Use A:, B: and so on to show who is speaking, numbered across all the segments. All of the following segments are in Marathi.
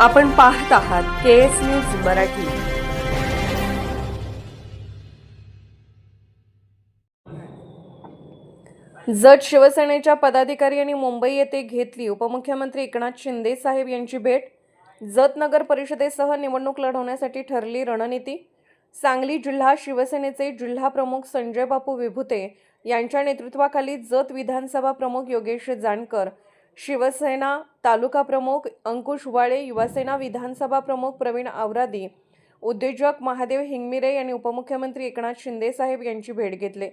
A: आपण पाहत आहात K S news Marathi. Jath शिवसेनेच्या पदाधिकारी यांनी मुंबई येथे घेतली. उपमुख्यमंत्री एकनाथ शिंदे साहेब यांची भेट. जत नगर परिषदेसह निवडणूक लढवण्यासाठी ठरली रणनीती. सांगली जिल्हा शिवसेनेचे जिल्हा प्रमुख संजय बापू विभुते यांच्या नेतृत्वाखाली जत विधानसभा प्रमुख योगेश जानकर शिवसेना तालुका प्रमुख अंकुश वाळे युवासेना विधानसभा प्रमुख प्रवीण आवरादी उद्योजक महादेव हिंगमिरे यांनी उपमुख्यमंत्री एकनाथ शिंदे साहेब यांची भेट घेतली.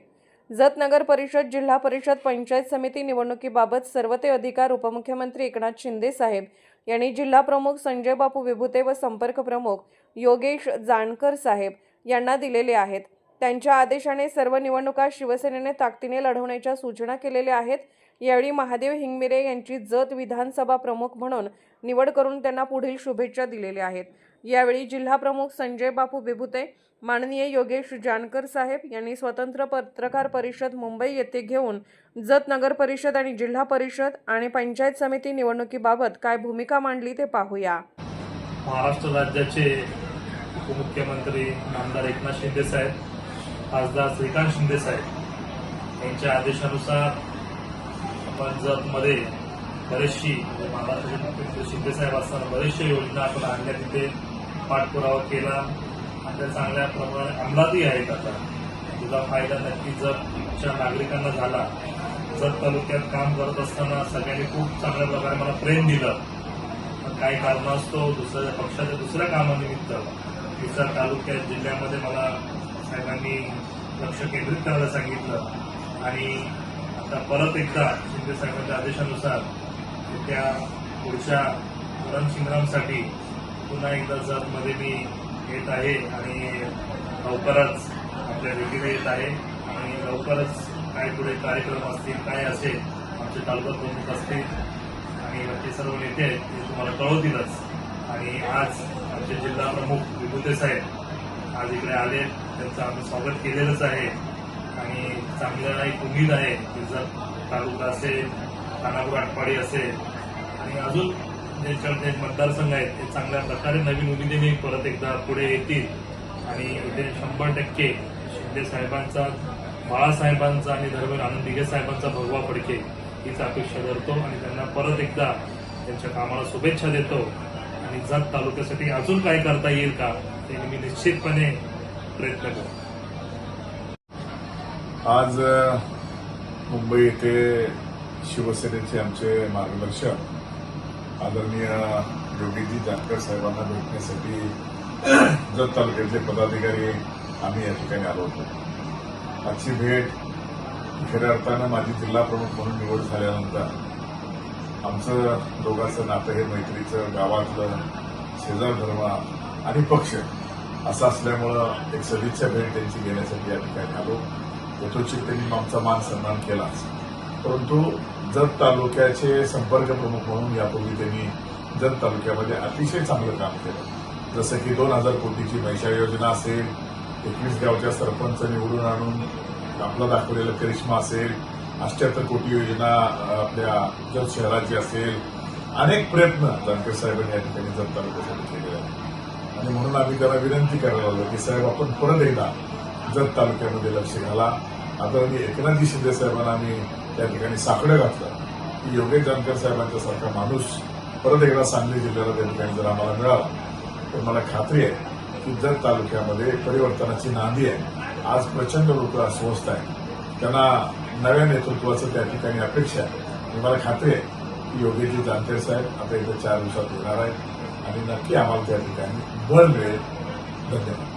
A: जत नगर परिषद जिल्हा परिषद पंचायत समिती निवडणुकीबाबत सर्व ते अधिकार उपमुख्यमंत्री एकनाथ शिंदे साहेब यांनी जिल्हा प्रमुख संजय बापू विभुते व संपर्क प्रमुख योगेश जानकर साहेब यांना दिलेले आहेत. त्यांच्या आदेशाने सर्व निवडणुका शिवसेनेने ताकदीने लढवण्याच्या सूचना केलेल्या आहेत. यावेळी महादेव हिंगमिरे यांची जत विधानसभा प्रमुख म्हणून निवड करून त्यांना पुढील शुभेच्छा दिलेल्या आहेत. यावेळी जिल्हा प्रमुख संजय बापू बिभुते माननीय योगेश जानकर साहेब यांनी स्वतंत्र पत्रकार परिषद मुंबई येथे घेऊन जत नगर परिषद आणि जिल्हा परिषद आणि पंचायत समिती निवडणुकीबाबत काय भूमिका मांडली ते पाहूया.
B: महाराष्ट्र राज्याचे उपमुख्यमंत्री आमदार एकनाथ शिंदे साहेब खासदार श्रीकांत शिंदे साहेब यांच्या आदेशानुसार पंजाबमध्ये बरेचशी म्हणजे महाराष्ट्राचे शिंदेसाहेब असताना बरेचशा योजना आपण आणल्या तिथे पाठपुरावा केला. आणि त्या चांगल्या प्रमाणात अंमलातही आहेत आता. तिचा फायदा नक्की जतच्या नागरिकांना झाला जत तालुक्यात काम करत असताना सगळ्यांनी खूप चांगल्या प्रकारे मला प्रेम दिलं पण काही असतो दुसऱ्या पक्षाच्या दुसऱ्या कामानिमित्त तिचा तालुक्यात जिल्ह्यामध्ये मला साहेबांनी लक्ष केंद्रित करायला सांगितलं. आणि आता परत एकदा शिंदे साहेबांच्या आदेशानुसार त्या पुढच्या रणसंग्रामसाठी पुन्हा एकदा जतमध्ये मी येत आहे आणि लवकरच आपल्या भेटीला येत आहे. आणि लवकरच काय पुढे कार्यक्रम असतील काय असेल आमचे तालुका प्रमुख असतील आणि बाकी सर्व नेते आहेत ते तुम्हाला कळवतीलच. आणि आज आमचे जिल्हा प्रमुख विभूते साहेब आज इकडे आले त्यांचं आम्ही स्वागत केलेलंच आहे. आणि चांगलं एक उमेद आहे की तालुका असेल खानापूर आटपाडी असेल आणि अजून ज्यांच्याकडे मतदारसंघ आहेत ते चांगल्या प्रकारे नवीन उमेदीने परत एकदा पुढे येतील. आणि इथे शंभर टक्के शिंदे साहेबांचा बाळासाहेबांचा आणि धर्मेंद्र आनंद दिघे साहेबांचा भगवा फडके हीच अपेक्षा धरतो आणि त्यांना परत एकदा त्यांच्या कामाला शुभेच्छा देतो. आणि जत तालुक्यासाठी अजून काय करता येईल का ते मी निश्चितपणे प्रयत्न करतो.
C: आज मुंबई येथे शिवसेनेचे आमचे मार्गदर्शक आदरणीय योगीजी जानकर साहेबांना भेटण्यासाठी जत तालुक्याचे पदाधिकारी आम्ही या ठिकाणी आलो होतो. आजची भेट खऱ्या अर्थानं माझी जिल्हा प्रमुख म्हणून निवड झाल्यानंतर आमचं दोघांचं नातं हे मैत्रीचं गावातलं शेजार धर्म आणि पक्ष असं असल्यामुळं एक सदिच्छा भेट त्यांची घेण्यासाठी या ठिकाणी आलो. यथोचित त्यांनी आमचा मान सन्मान केलाच. परंतु जत तालुक्याचे संपर्क प्रमुख म्हणून यापूर्वी त्यांनी जत तालुक्यामध्ये अतिशय चांगलं काम केलं. जसं की दोन हजार कोटीची मैशा योजना असेल एकवीस गावच्या सरपंच निवडून आणून आपला दाखवलेला करिश्मा असेल अष्ट्याहत्तर कोटी योजना आपल्या जत शहराची असेल अनेक प्रयत्न जानकर साहेबांनी या ठिकाणी जत तालुक्यासाठी केलेले आहेत. आणि म्हणून आम्ही त्याला विनंती करायला लागलो की साहेब आपण परत एकदा जत तालुक्यामध्ये लक्ष घाला. आदरणीय एकनाथजी शिंदे साहेबांना आम्ही त्या ठिकाणी साकडं घातलं. की योगेश जानकर साहेबांच्या सारखा माणूस परत एकदा सांगली जिल्ह्याला त्या ठिकाणी जर आम्हाला मिळाला तर मला खात्री आहे की जत तालुक्यामध्ये परिवर्तनाची नांदी आहे. आज प्रचंड लोक अस्वस्थ आहेत. त्यांना नव्या नेतृत्वाचं त्या ठिकाणी अपेक्षा आहे. आणि मला खात्री आहे की योगेशजी जानकर साहेब आता एकदा चार दिवसात येणार आहेत. आणि नक्की आम्हाला त्या ठिकाणी बळ मिळेल. धन्यवाद.